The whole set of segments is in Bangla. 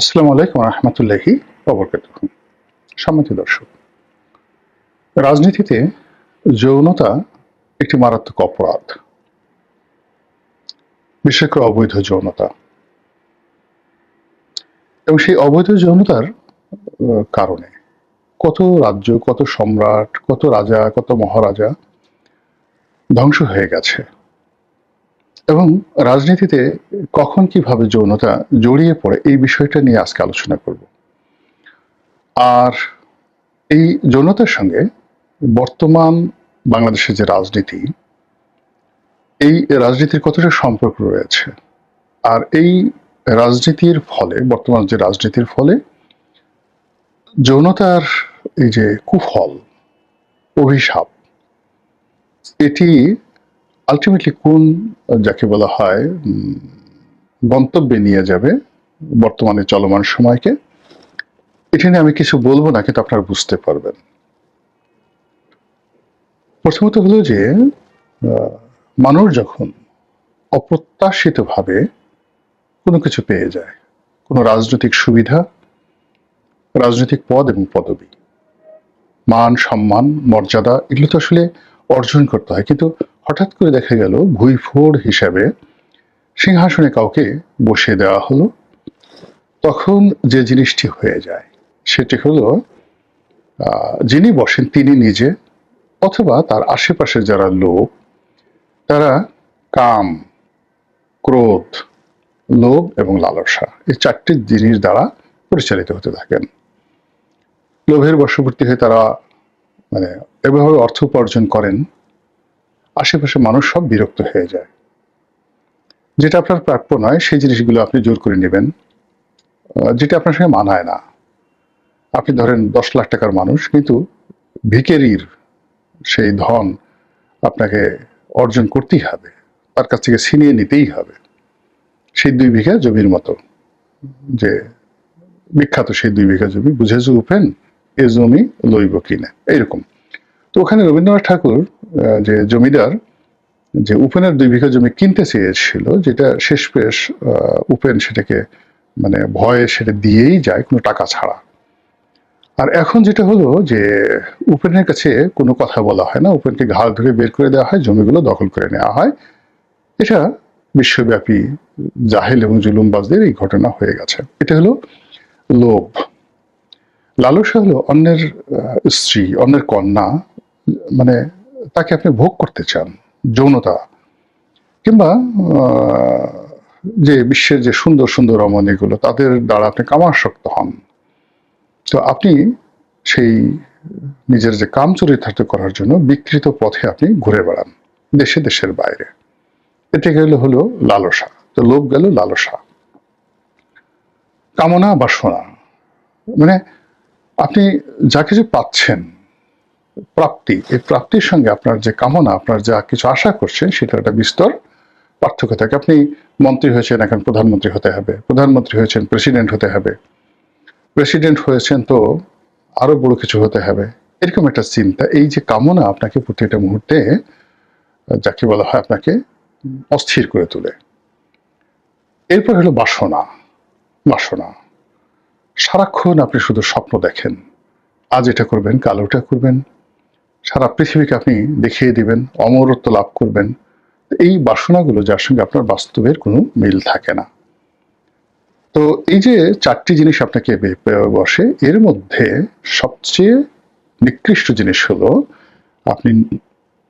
আসসালামু আলাইকুম রহমতুল্লাহি অবরকাত সম্মতি দর্শক, রাজনীতিতে যৌনতা একটি মারাত্মক অপরাধ। বিশেষ করে অবৈধ যৌনতা। এবং সেই অবৈধ যৌনতার কারণে কত রাজ্য, কত সম্রাট, কত রাজা, কত মহারাজা ধ্বংস হয়ে গেছে। এবং রাজনীতিতে কখন কীভাবে যৌনতা জড়িয়ে পড়ে এই বিষয়টা নিয়ে আজকে আলোচনা করব। আর এই যৌনতার সঙ্গে বর্তমান বাংলাদেশের যে রাজনীতি, এই রাজনীতির কতটা সম্পর্ক রয়েছে আর এই রাজনীতির ফলে, বর্তমান যে রাজনীতির ফলে যৌনতার এই যে কুফল, অভিশাপ, এটি আলটিমেটলি কোন যাকে বলা হয় গন্তব্যে নিয়ে যাবে বর্তমানে চলমান সময়কে, এটা নিয়ে আমি কিছু বলব না, কিন্তু আপনারা বুঝতে পারবেন। প্রথমত হলো যে মানুষ যখন অপ্রত্যাশিতভাবে কোনো কিছু পেয়ে যায়, কোনো রাজনৈতিক সুবিধা, রাজনৈতিক পদ এবং পদবি, মান, সম্মান, মর্যাদা, এগুলো তো আসলে অর্জন করতে হয়। কিন্তু হঠাৎ করে দেখা গেল ভুইফোড় হিসাবে সিংহাসনে কাউকে বসিয়ে দেওয়া হলো। তখন যে জিনিসটি হয়ে যায়, সেটি হলো যিনি বসেন তিনি নিজে অথবা তার আশেপাশে যারা লোক, তারা কাম, ক্রোধ, লোভ এবং লালসা এই চারটি জিনিস দ্বারা পরিচালিত হতে থাকেন। লোভের বশবর্তী হয়ে তারা মানে এভাবে অর্থ উপার্জন করেন। আশেপাশে মানুষ সব বিরক্ত হয়ে যায়। যেটা আপনার প্রাপ্য নয়, সেই জিনিসগুলো আপনি জোর করে নেবেন যেটা আপনার সঙ্গে মানায় না। আপনি ধরেন দশ লাখ টাকার মানুষ, কিন্তু ভিকেরির সেই ধন আপনাকে অর্জন করতেই হবে, তার কাছ থেকে ছিনিয়ে নিতেই হবে। সেই দুই বিঘা জমির মতো, যে বিখ্যাত সেই দুই বিঘা জমি, বুঝেছ উপেন? এ জমি লইব কিনা? এইরকম। তো ওখানে রবীন্দ্রনাথ ঠাকুর যে জমিদার, যে উপেনের দুই বিঘা জমি কিনতে চেয়েছিল, যেটা শেষ পেশ উপেন সেটাকে মানে ভয়ে সেটা দিয়েই যায়, কোনো টাকা ছাড়া। আর এখন যেটা হলো যে উপেনের কাছে কোনো কথা বলা হয় না, উপেনকে ঘাড় ধরে বের করে দেওয়া হয়, জমিগুলো দখল করে নেওয়া হয়। এটা বিশ্বব্যাপী জাহেল এবং জুলুমবাজদের এই ঘটনা হয়ে গেছে। এটা হলো লোভ। লালসা হলো অন্যের স্ত্রী, অন্যের কন্যা মানে তাকে আপনি ভোগ করতে চান, যৌনতা। কিংবা যে বিশ্বের যে সুন্দর সুন্দর রমণীগুলো তাদের দ্বারা আপনি কামাসক্ত হন। তো আপনি সেই নিজের যে কাম চরিতার্থ করার জন্য বিকৃত পথে আপনি ঘুরে বেড়ান, দেশে দেশের বাইরে। এটা গেল হলো লালসা। তো লোভ গেল লালসা। কামনা বাসনা। মানে আপনি যা কিছু পাচ্ছেন প্রাপ্তি, এই প্রাপ্তির সঙ্গে আপনার যে কামনা, আপনার যা কিছু আশা করছেন সেটা একটা বিস্তর পার্থক্য থাকে। আপনি মন্ত্রী হয়েছেন, এখন প্রধানমন্ত্রী হতে হবে, প্রধানমন্ত্রী হয়েছেন, প্রেসিডেন্ট হতে হবে। প্রেসিডেন্ট হয়েছেন তো আরও বড় কিছু হতে হবে। এরকম একটা চিন্তা, এই যে কামনা আপনাকে প্রতিটা মুহূর্তে, যাকে বলা হয় আপনাকে, অস্থির করে তোলে। এরপর হলো বাসনা বাসনা। সারাক্ষণ আপনি শুধু স্বপ্ন দেখেন। আজ এটা করবেন, কাল ওটা করবেন। সারা পৃথিবীকে আপনি দেখিয়ে দিবেন, অমরত্ব লাভ করবেন। এই বাসনাগুলো যার সঙ্গে আপনার বাস্তবের কোনো মিল থাকে না। তো এই যে চারটি জিনিস আপনাকে বসে, এর মধ্যে সবচেয়ে নিকৃষ্ট জিনিস হলো আপনি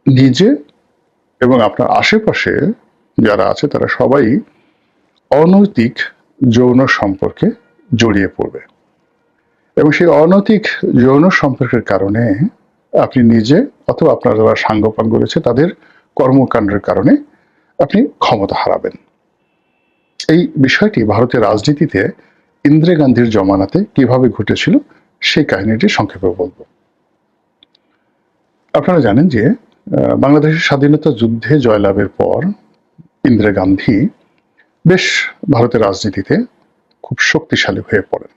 নিজে এবং আপনার আশেপাশে যারা আছে, তারা সবাই অনৈতিক যৌন সম্পর্কে জড়িয়ে পড়বে। এবং সেই অনৈতিক যৌন সম্পর্কের কারণে আপনি নিজে অথবা আপনার যারা সাঙ্গপাঙ্গ রয়েছে তাদের কর্মকাণ্ডের কারণে আপনি ক্ষমতা হারাবেন। এই বিষয়টি ভারতের রাজনীতিতে ইন্দিরা গান্ধীর জমানাতে কীভাবে ঘটেছিল, সেই কাহিনীটি সংক্ষেপে বলব। আপনারা জানেন যে বাংলাদেশের স্বাধীনতা যুদ্ধে জয়লাভের পর ইন্দিরা গান্ধী বেশ ভারতের রাজনীতিতে খুব শক্তিশালী হয়ে পড়েন।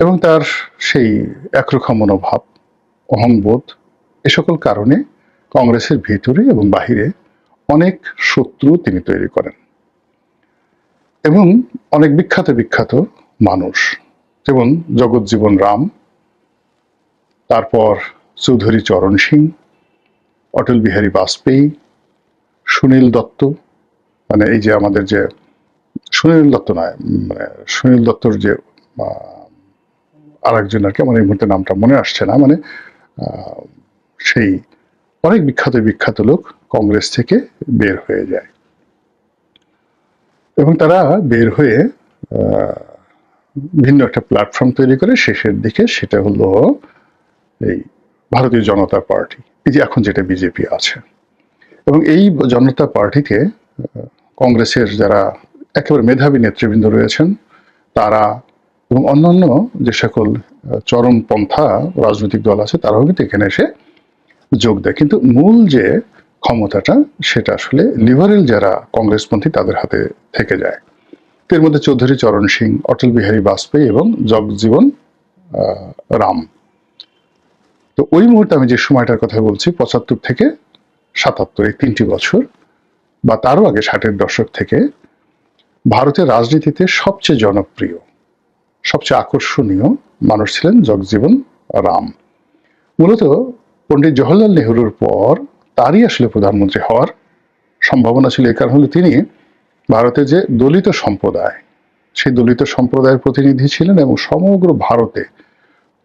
এবং তার সেই একরোখা মনোভাব অহংবোধ এ সকল কারণে কংগ্রেসের ভিতরে এবং বাহিরে অনেক শত্রু তিনি তৈরি করেন এবং অনেক বিখ্যাত বিখ্যাত মানুষ, যেমন জগৎজীবন রাম, তারপর চৌধুরী চরণ সিং, অটল বিহারী বাজপেয়ী, সুনীল দত্ত মানে এই যে আমাদের যে সুনীল দত্ত নয় মানে সুনীল দত্তর যে আর একজন আর কি, আমার এই মুহূর্তে নামটা মনে আসছে না মানে সেই অনেক বিখ্যাত বিখ্যাত লোক কংগ্রেস থেকে বের হয়ে যায়। এবং তারা বের হয়ে ভিন্ন একটা প্ল্যাটফর্ম তৈরি করে শেষের দিকে সেটা হলো এই ভারতীয় জনতা পার্টি, এই যে এখন যেটা বিজেপি আছে। এবং এই জনতা পার্টিতে কংগ্রেসের যারা একেবারে মেধাবী নেতৃবৃন্দ রয়েছেন, তারা এবং অন্যান্য যে সকল আহ, চরমপন্থা রাজনৈতিক দল আছে তারাও কিন্তু এখানে এসে যোগ দেয়। কিন্তু মূল যে ক্ষমতাটা সেটা আসলে লিবারেল যারা কংগ্রেসপন্থী তাদের হাতে থেকে যায়। এর মধ্যে চৌধুরী চরণ সিং অটল বিহারী বাজপেয়ী এবং জগজীবন রাম। তো ওই মুহূর্তে আমি যে সময়টার কথা বলছি পঁচাত্তর থেকে সাতাত্তর এই তিনটি বছর বা তারও আগে ষাটের দশক থেকে ভারতের রাজনীতিতে সবচেয়ে জনপ্রিয় সবচেয়ে আকর্ষণীয় মানুষ ছিলেন জগজীবন রাম। মূলত পণ্ডিত জওহরলাল নেহরুর পর তারই আসলে প্রধানমন্ত্রী হওয়ার সম্ভাবনা ছিল। এই কারণ তিনি ভারতের যে দলিত সম্প্রদায়, সেই দলিত সম্প্রদায়ের প্রতিনিধি ছিলেন এবং সমগ্র ভারতে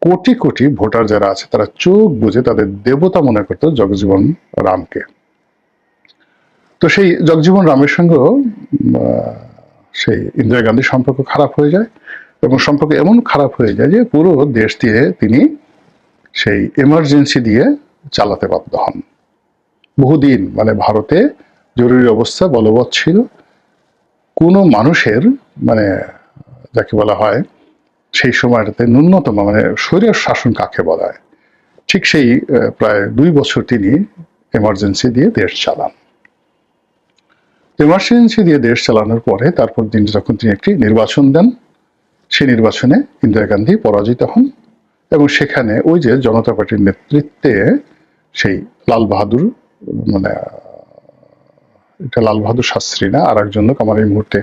কোটি কোটি ভোটার যারা আছে, তারা চোখ বুঝে তাদের দেবতা মনে করত জগজীবন রামকে। তো সেই জগজীবন রামের সঙ্গেও সেই ইন্দিরা গান্ধীর সম্পর্ক খারাপ হয়ে যায়। এবং সম্পর্ক এমন খারাপ হয়ে যায় যে পুরো দেশ দিয়ে তিনি সেই এমার্জেন্সি দিয়ে চালাতে বাধ্য হন। বহুদিন মানে ভারতে জরুরি অবস্থা বলবৎ ছিল। কোনো মানুষের মানে যাকে বলা হয়, সেই সময়টাতে ন্যূনতম মানে শরীর শাসন কাকে বলা হয়, ঠিক সেই প্রায় দুই বছর তিনি এমার্জেন্সি দিয়ে দেশ চালান। এমার্জেন্সি দিয়ে দেশ চালানোর পরে তারপর দিন যখন তিনি একটি নির্বাচন দেন সেই নির্বাচনে ইন্দিরা গান্ধী পরাজিত হন এবং সেখানে ওই যে জনতা পার্টির নেতৃত্বে সেই লাল বাহাদুর মানে এটা লাল বাহাদুর শাস্ত্রী না আর একজন লোক আমার এই মুহূর্তে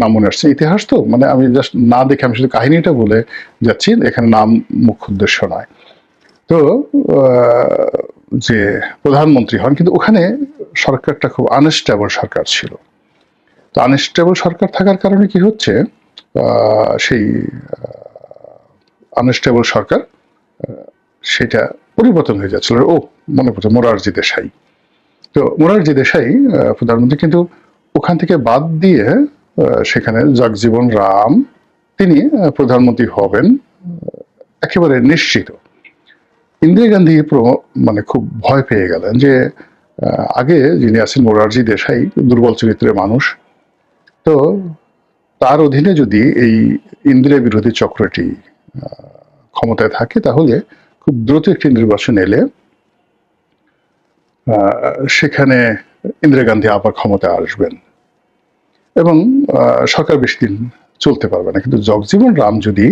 নাম মনে আসছে। ইতিহাস তো মানে আমি জাস্ট না দেখে আমি শুধু কাহিনীটা বলে যাচ্ছি, এখানে নাম মুখ্য উদ্দেশ্য নয়। তো যে প্রধানমন্ত্রী হন, কিন্তু ওখানে সরকারটা খুব আনস্টেবল সরকার ছিল। তো আনস্টেবল সরকার থাকার কারণে কি হচ্ছে সেই আনস্টেবল সরকার সেটা পরিবর্তন হয়ে যাচ্ছিল। ও, মনে পড়ছে মোরারজি দেশাই। তো মোরারজি দেশাই প্রধানমন্ত্রী, কিন্তু ওখান থেকে বাদ দিয়ে সেখানে জগজীবন রাম, তিনি প্রধানমন্ত্রী হবেন একেবারে নিশ্চিত। ইন্দিরা গান্ধী মানে খুব ভয় পেয়ে গেলেন যে আগে যিনি আছেন মোরারজি দেশাই, দুর্বল চরিত্রের মানুষ, তো তার অধীনে যদি এই ইন্দিরা বিরোধী চক্রটি ক্ষমতায় থাকে, তাহলে খুব দ্রুত একটি নির্বাচন এলে সেখানে ইন্দিরা গান্ধী আবার ক্ষমতায় আসবেন। এবং সরকার বেশি দিন চলতে পারবে না। কিন্তু জগজীবন রাম যদি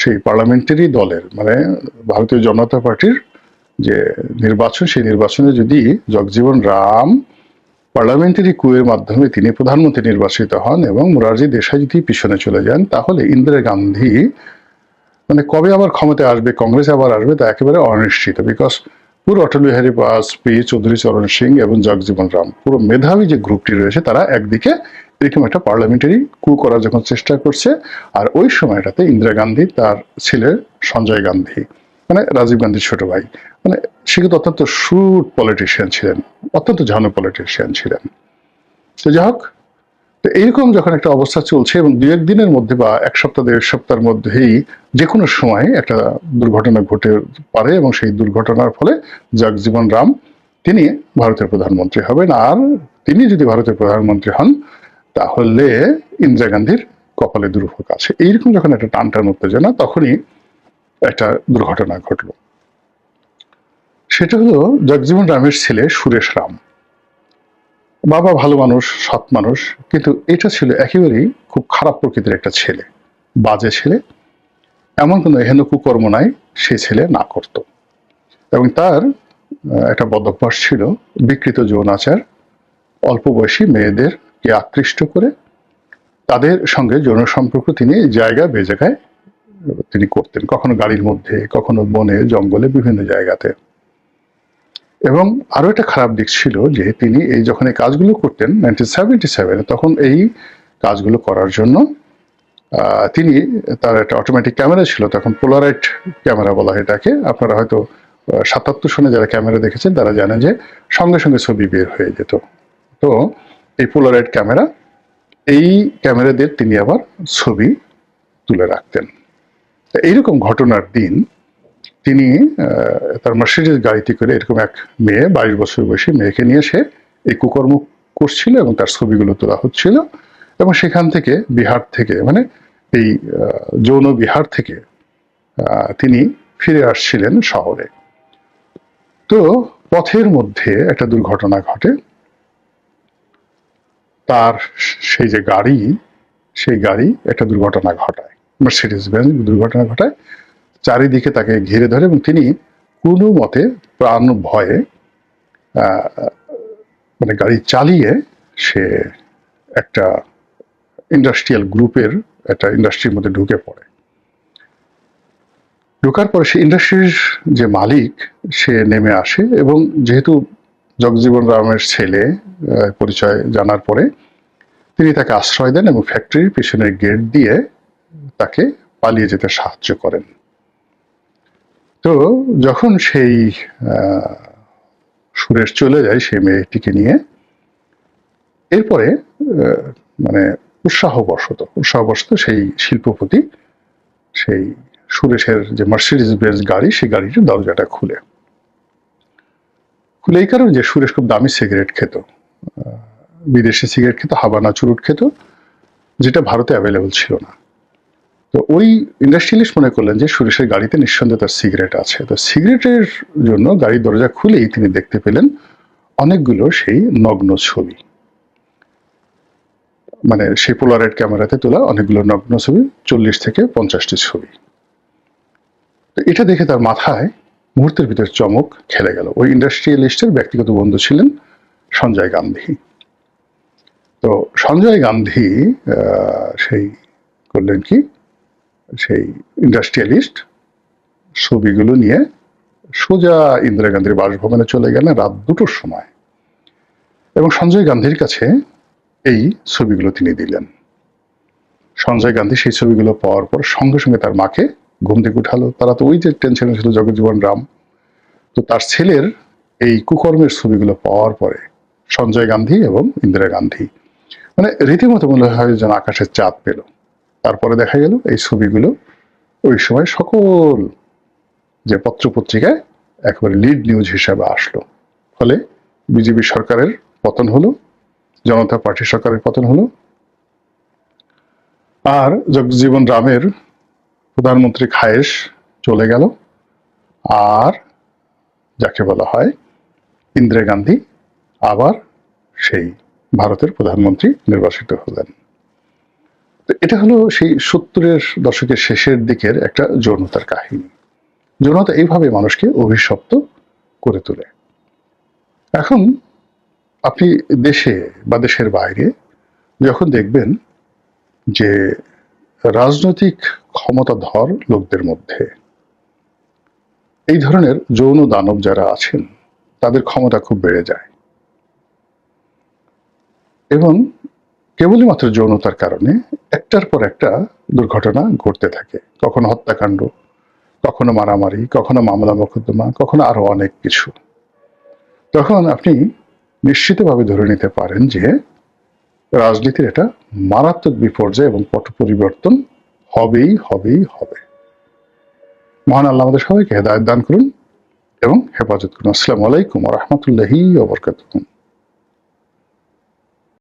সেই পার্লামেন্টারি দলের মানে ভারতীয় জনতা পার্টির যে নির্বাচন, সেই নির্বাচনে যদি জগজীবন রাম পার্লামেন্টারি কুয়ের মাধ্যমে তিনি প্রধানমন্ত্রী নির্বাচিত হন এবং মোরারজি দেশাই যদি পিছনে চলে যান, তাহলে ইন্দিরা গান্ধী মানে কবে আবার ক্ষমতায় আসবে, কংগ্রেস আবার আসবে, তা একেবারে অনিশ্চিত। বিকজ পুরো অটল বিহারী বাজপেয়ী, চৌধুরী চরণ সিং এবং জগজীবন রাম, পুরো মেধাবী যে গ্রুপটি রয়েছে, তারা একদিকে এরকম একটা পার্লামেন্টারি কু করার যখন চেষ্টা করছে, আর ওই সময়টাতে ইন্দিরা গান্ধী তার ছেলে সঞ্জয় গান্ধী। মানে রাজীব গান্ধীর ছোট ভাই মানে সে কিন্তু অত্যন্ত শুট পলিটিশিয়ান ছিলেন, অত্যন্ত ঝানু পলিটিশিয়ান ছিলেন। তো যাই হোক, তো এইরকম যখন একটা অবস্থা চলছে এবং দু দিনের মধ্যে বা এক সপ্তাহ, দেড় সপ্তাহের মধ্যেই যে কোনো সময় একটা দুর্ঘটনা ঘটে পারে এবং সেই দুর্ঘটনার ফলে জগজীবন রাম তিনি ভারতের প্রধানমন্ত্রী হবেন। আর তিনি যদি ভারতের প্রধানমন্ত্রী হন, তাহলে ইন্দিরা গান্ধীর কপালে দুর্ভোগ আছে এইরকম যখন একটা টান টান উত্তেজনা, তখনই একটা দুর্ঘটনা ঘটলো। সেটা হলো জগজীবন রামের ছেলে সুরেশ রাম। বাবা ভালো মানুষ, সৎ মানুষ, কিন্তু এটা ছিল একেবারেই খুব খারাপ প্রকৃতির একটা ছেলে। বাজে ছেলে, এমন কোনো এহেন কুকর্ম নাই সে ছেলে না করত। এবং তার একটা বদভ্যাস ছিল বিকৃত যৌনাচার, অল্প বয়সী মেয়েদেরকে আকৃষ্ট করে, তাদের সঙ্গে যৌন সম্পর্ক তিনি জায়গা বে জায়গায় তিনি করতেন, কখনো গাড়ির মধ্যে, কখনো বনে, জঙ্গলে, বিভিন্ন জায়গাতে। এবং আরও একটা খারাপ দিক ছিল যে তিনি এই যখন এই কাজগুলো করতেন নাইনটিন সেভেন্টি সেভেনে তখন এই কাজগুলো করার জন্য তিনি তার একটা অটোমেটিক ক্যামেরা ছিল তখন পোলারাইট ক্যামেরা বলা হয় এটাকে। আপনারা হয়তো সাতাত্তর সনে যারা ক্যামেরা দেখেছেন, তারা জানেন যে সঙ্গে সঙ্গে ছবি বের হয়ে যেত। তো এই পোলারাইট ক্যামেরা এই ক্যামেরা দিয়ে তিনি আবার ছবি তুলে রাখতেন। এইরকম ঘটনার দিন তিনি তার মার্সিডিজ গাড়িতে করে এরকম এক মেয়ে, বাইশ বছর বয়সী মেয়েকে নিয়ে সে এই কুকর্ম করছিল এবং তার ছবিগুলো তোলা হচ্ছিল এবং সেখান থেকে বিহার থেকে মানে এই যৌন বিহার থেকে তিনি ফিরে আসছিলেন শহরে। তো পথের মধ্যে একটা দুর্ঘটনা ঘটে। তার সেই যে গাড়ি, সেই গাড়ি একটা দুর্ঘটনা ঘটায়। মার্সিডিজ বেঞ্চ দুর্ঘটনা ঘটায়। চারিদিকে তাকে ঘিরে ধরে এবং তিনি কোনো মতে প্রাণ ভয়ে মানে গাড়ি চালিয়ে সে একটা ইন্ডাস্ট্রিয়াল গ্রুপের একটা ইন্ডাস্ট্রির মধ্যে ঢুকে পড়ে। ঢোকার পরে সে ইন্ডাস্ট্রির যে মালিক, সে নেমে আসে এবং যেহেতু জগজীবন রামের ছেলে পরিচয় জানার পরে তিনি তাকে আশ্রয় দেন এবং ফ্যাক্টরির পিছনের গেট দিয়ে তাকে পালিয়ে যেতে সাহায্য করেন। তো যখন সেই সুরেশ চলে যায় সেই মেয়েটিকে নিয়ে, এরপরে মানে উৎসাহবশত উৎসাহবশত সেই শিল্পপতি, সেই সুরেশের যে মার্সিডিজ বেঞ্চ গাড়ি, সেই গাড়িটির দরজাটা খুলে। খুলে এই কারণে যে সুরেশ খুব দামি সিগারেট খেত। বিদেশি সিগারেট খেত, হাবানা চুরুট খেত, যেটা ভারতে অ্যাভেলেবল ছিল না। তো ওই ইন্ডাস্ট্রিয়ালিস্ট মনে করলেন যে সুরেশের গাড়িতে নিঃসন্দেহে তার সিগারেট আছে। তো সিগারেটের জন্য গাড়ির দরজা খুলেই তিনি দেখতে পেলেন অনেকগুলো সেই নগ্ন ছবি। মানে সেই পোলারাইট ক্যামেরাতে তোলা অনেকগুলো নগ্ন ছবি, চল্লিশ থেকে পঞ্চাশটি ছবি। তো এটা দেখে তার মাথায় মুহূর্তের ভিতর চমক খেলে গেল। ওই ইন্ডাস্ট্রিয়ালিস্টের ব্যক্তিগত বন্ধু ছিলেন সঞ্জয় গান্ধী। তো সঞ্জয় গান্ধী সেই করলেন কি? সেই ইন্ডাস্ট্রিয়ালিস্ট ছবিগুলো নিয়ে সোজা ইন্দিরা গান্ধীর বাসভবনে চলে গেলেন রাত দুটোর সময়। এবং সঞ্জয় গান্ধীর কাছে এই ছবিগুলো তিনি দিলেন। সঞ্জয় গান্ধী সেই ছবিগুলো পাওয়ার পর সঙ্গে সঙ্গে তার মাকে ঘুম থেকে উঠালো। তারা তো ওই যে টেনশনে ছিল জগজ্জীবন রাম। তো তার ছেলের এই কুকর্মের ছবিগুলো পাওয়ার পরে সঞ্জয় গান্ধী এবং ইন্দিরা গান্ধী মানে রীতিমতো মনে হয় যেন আকাশের চাঁদ পেল। তারপরে দেখা গেল এই ছবিগুলো ওই সময় সকল যে পত্রপত্রিকায় একেবারে লিড নিউজ হিসাবে আসলো। ফলে বিজেপি সরকারের পতন হলো, জনতা পার্টি সরকারের পতন হলো। আর জগজীবন রামের প্রধানমন্ত্রী খায়েশ চলে গেল, আর যাকে বলা হয় ইন্দিরা গান্ধী আবার সেই ভারতের প্রধানমন্ত্রী নির্বাচিত হলেন। এটা হলো সেই সত্তরের দশকের শেষের দিকের একটা যৌনতার কাহিনী। যৌনতা এইভাবে মানুষকে অভিশপ্ত করে তোলে। এখন আপনি দেশে বা দেশের বাইরে যখন দেখবেন যে রাজনৈতিক ক্ষমতাধর লোকদের মধ্যে এই ধরনের যৌন দানব যারা আছেন, তাদের ক্ষমতা খুব বেড়ে যায়। এবং কেবলই মাত্র যৌনতার কারণে একটার পর একটা দুর্ঘটনা ঘটতে থাকে। কখনো হত্যাকাণ্ড, কখনো মারামারি, কখনো মামলা মোকদ্দমা, কখনো আরও অনেক কিছু। তখন আপনি নিশ্চিতভাবে ধরে নিতে পারেন যে রাজনীতির এটা মারাত্মক বিপর্যয় এবং পট পরিবর্তন হবেই হবেই, হবে। মহান আল্লাহ আমাদের সবাইকে হেদায়ত দান করুন এবং হেফাজত করুন। আসসালামু আলাইকুম রহমতুল্লাহি ওবরকাতুহ